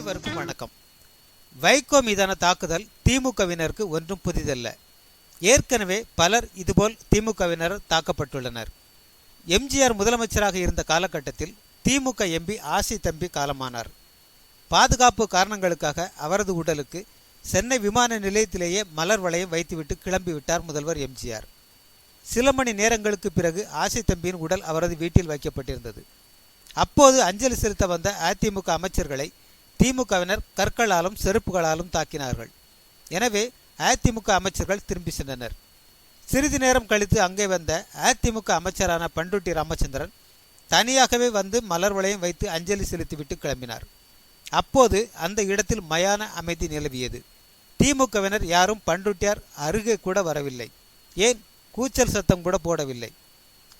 அனைவருக்கும் வணக்கம். வைகோ மீதான தாக்குதல் திமுகவினருக்கு ஒன்றும் புதிதல்ல. ஏற்கனவே பலர் இதுபோல் திமுகவினர் தாக்கப்பட்டுள்ளனர். எம்ஜிஆர் முதலமைச்சராக இருந்த காலகட்டத்தில் திமுக எம்பி ஆசி தம்பி காலமானார். பாதுகாப்பு காரணங்களுக்காக அவரது உடலுக்கு சென்னை விமான நிலையத்திலேயே மலர் வளையம் வைத்துவிட்டு கிளம்பிவிட்டார் முதல்வர் எம்ஜிஆர். சில மணி நேரங்களுக்கு பிறகு ஆசை தம்பியின் உடல் அவரது வீட்டில் வைக்கப்பட்டிருந்தது. அப்போது அஞ்சலி செலுத்த வந்த அதிமுக அமைச்சர்களை திமுகவினர் கற்களாலும் செருப்புகளாலும் தாக்கினார்கள். எனவே அதிமுக அமைச்சர்கள் திரும்பி சென்றனர். சிறிது நேரம் கழித்து அங்கே வந்த அதிமுக அமைச்சரான பண்டுட்டி ராமச்சந்திரன் தனியாகவே வந்து மலர் வளையம் வைத்து அஞ்சலி செலுத்திவிட்டு கிளம்பினார். அப்போது அந்த இடத்தில் மயான அமைதி நிலவியது. திமுகவினர் யாரும் பண்டுட்டியார் அருகே கூட வரவில்லை. ஏன்? கூச்சல் சத்தம் கூட போடவில்லை.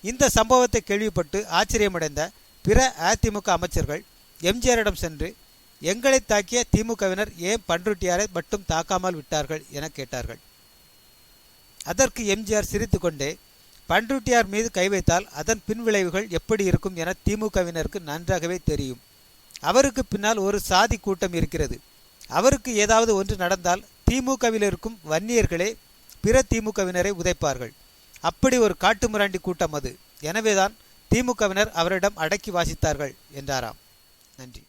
இந்த சம்பவத்தை கேள்விப்பட்டு ஆச்சரியமடைந்த பிற அதிமுக அமைச்சர்கள் எம்ஜிஆரிடம் சென்று எங்களை தாக்கிய திமுகவினர் ஏன் பன்ருட்டியாரை மட்டும் தாக்காமல் விட்டார்கள் என கேட்டார்கள். அதற்கு எம்ஜிஆர் சிரித்துக்கொண்டே பன்ருட்டியார் மீது கை வைத்தால் அதன் பின்விளைவுகள் எப்படி இருக்கும் என திமுகவினருக்கு நன்றாகவே தெரியும். அவருக்கு பின்னால் ஒரு சாதி கூட்டம் இருக்கிறது. அவருக்கு ஏதாவது ஒன்று நடந்தால் திமுகவில் இருக்கும் வன்னியர்களே பிற திமுகவினரை உதைப்பார்கள். அப்படி ஒரு காட்டுமிராண்டி கூட்டம் அது. எனவேதான் திமுகவினர் அவரிடம் அடக்கி வாசித்தார்கள் என்றாராம். நன்றி.